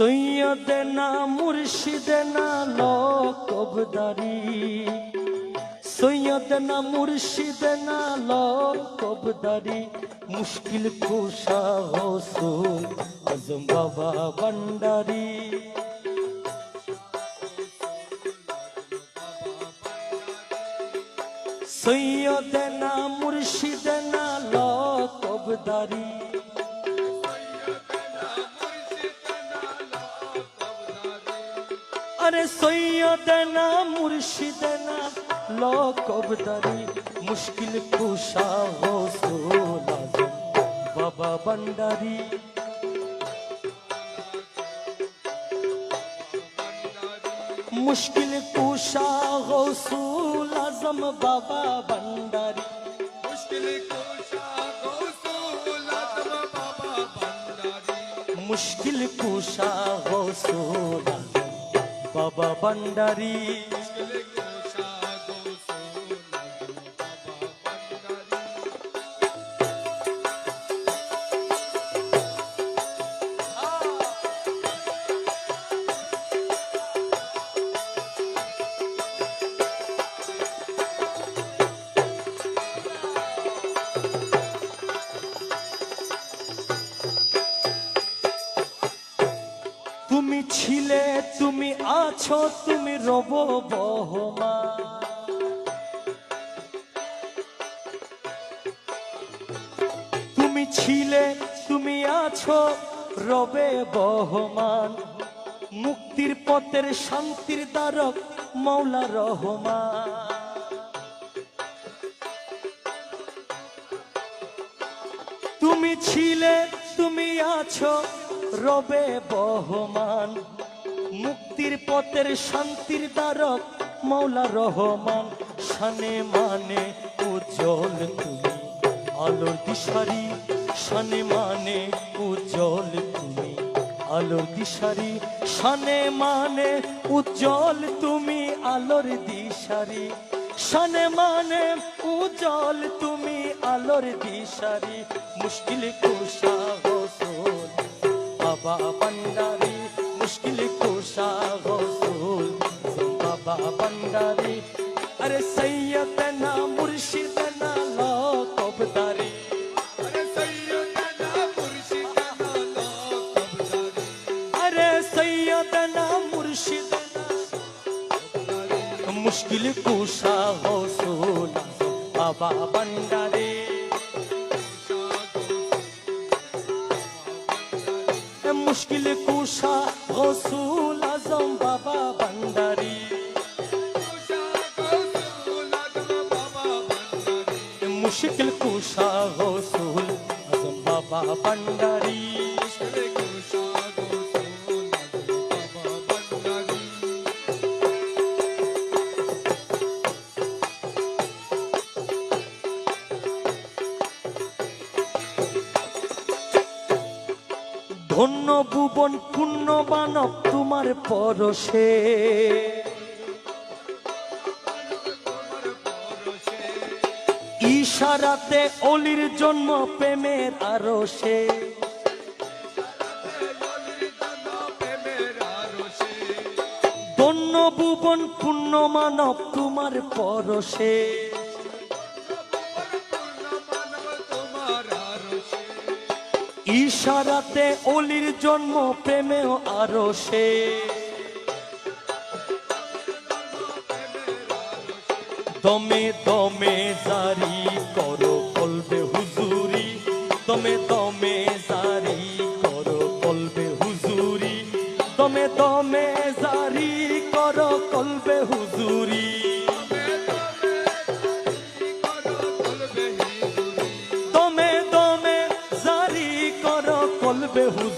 সৈয়দ না মুর্শিদ না লকবদারি সৈয়দ না মুর্শিদ না লকবদারি মুশকিল কুশা হসুল আজম বাবা ভণ্ডারি সৈয়দ না মুর্শিদ না লকবদারি আরে সৈয়দ না লকবদারি মুশকিল কুশা হসুল আজম বাবা ভণ্ডারি মুশকিল কুশা হসুল আজম বাবা ভণ্ডারি মুশকিল কুশা গৌসুল আজম বাবা ভান্ডারী মুশকিল কুশা হসুল আজম বাবা ভণ্ডারি আছো, তুমি রব বহমা তুমি ছিলে, তুমি আছো, রবে বহমান। মুক্তির পথের শান্তির দ্বারক মৌলা রহমান। তুমি ছিলে, তুমি আছো, রবে বহমান। মুক্তির পথের শান্তির দ্বারক মৌলা রহমান। শানে মানে উজ্জ্বল তুমি, আলোর দিশারি। শানে মানে উজ্জ্বল তুমি, আলোর দিশারি। শানে মানে উজ্জ্বল তুমি, আলোর দিশারি। শানে মানে উজ্জ্বল তুমি, আলোর দিশারি। মুশকিল কুশা হসুল বাবা ভণ্ডারি বাবা ভণ্ডারি আরে সৈয়দ না মুর্শিদ না লকবদারি আরে সৈয়দনা মুর্শিদনা লকবদারী আরে সৈয়দ না মুর্শিদ না মুশকিল কুশা হসুল বাবা ভণ্ডারি মুশকিল কুশা হসুল আজম বাবা মুশকিল কুশা হসুল আজম বাবা ভান্ডারী। ধন্য ভুবন পূর্ণ বানব তোমার পরশে। ইশারাতে অলির জন্ম প্রেমের আরও সে ধন্য ভুবন পূর্ণ মানব তোমার পরশে। ইশারাতে অলির জন্ম প্রেমেও আরও সে দমে দমে জারি করো কলবে হুজুরি। দমে দমে জারি করো কলবে হুজুরি। দমে দমে জারি করো কলবে হুজুরি। দমে দমে জারি করো কলবে হুজুরি।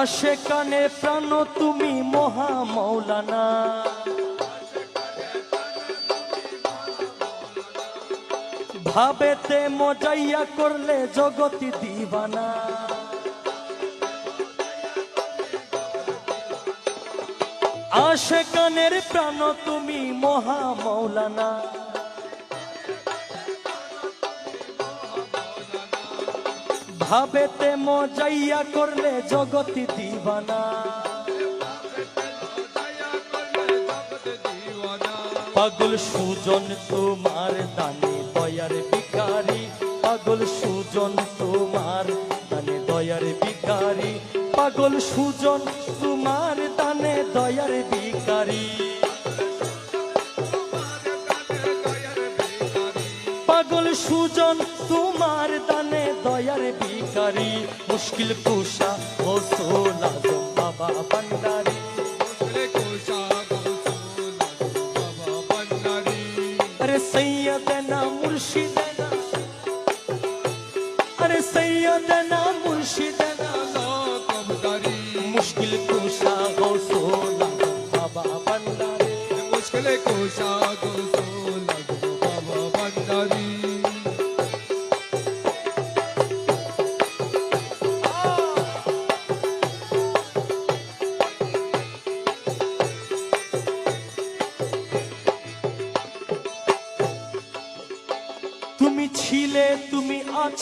আশেকানে প্রাণ তুমি মহা মৌলানা। ভাবেতে মজাইয়া করলে জগতি দিবানা। আসে কানের প্রাণ তুমি মহা মৌলানা। ভাবেতে মজাইয়া করলে জগতি দিবানা। পাগল সুজন তোমার দানে দয়ার বিকারি পাগল সুজন তোমার দানে, দয়ার বিকারি পাগল সুজন তোমার দানে, দয়ার বিকারি পাগল সুজন তোমার দানে, দয়ার বিকারি মুশকিল কুশা ও সোলা বাবা ভান্ডারি। মুর্শিদনা আরে সৈয়দনা মুর্শিদনা লোকবদারি মুশকিল কুশা গৌসুলা বাবা বান্দারে। মুশকিল কুশা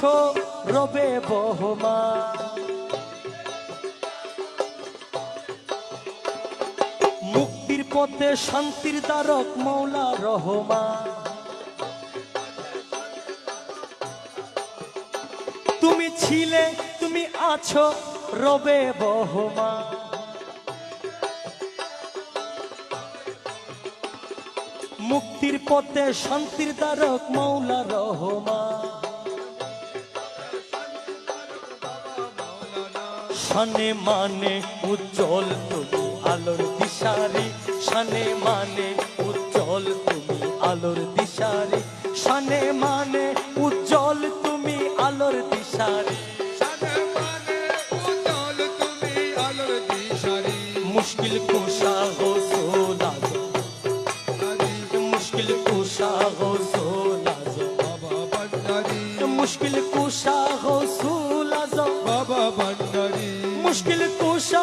আছো রবে বহমা মুক্তির পথে শান্তির দ্বারক মৌলা রহমা তুমি ছিলে, তুমি আছো রবে বহমা মুক্তির পথে শান্তির দ্বারক মৌলা রহমা শানে মানে উজ্জ্বল তুমি আলোর দিশারি। শানে মানে উজ্জ্বল তুমি আলোর দিশারি। শানে মানে উজ্জ্বল তুমি আলোর দিশারি। সানে মানে উজ্জ্বল তুমি আলোর দিশারি। মুশকিল কুশা হো সোলা মুশকিল কুশা হো সোলা মুশকিল কুশা হো সোলা বাবা ভন্ডারি মুশকিল কুশা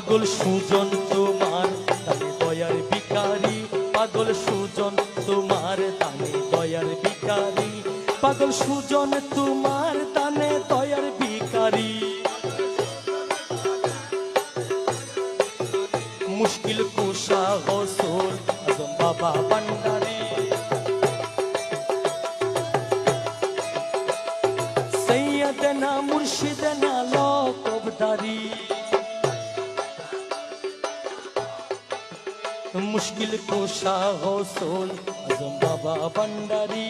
পাগল সুজন তোমার তানে দয়ার বিকারি পাগল সুজন তোমার তানে দয়ার বিকারি পাগল সুজন তোমার তানে দয়ার বিকারি মুশকিল কুশা হসুল আজম বাবা ভান্ডারি। সৈয়দনা মুর্শিদনা লোকবদারি মুশকিল কোষা হসুল আজম বাবা ভান্ডারি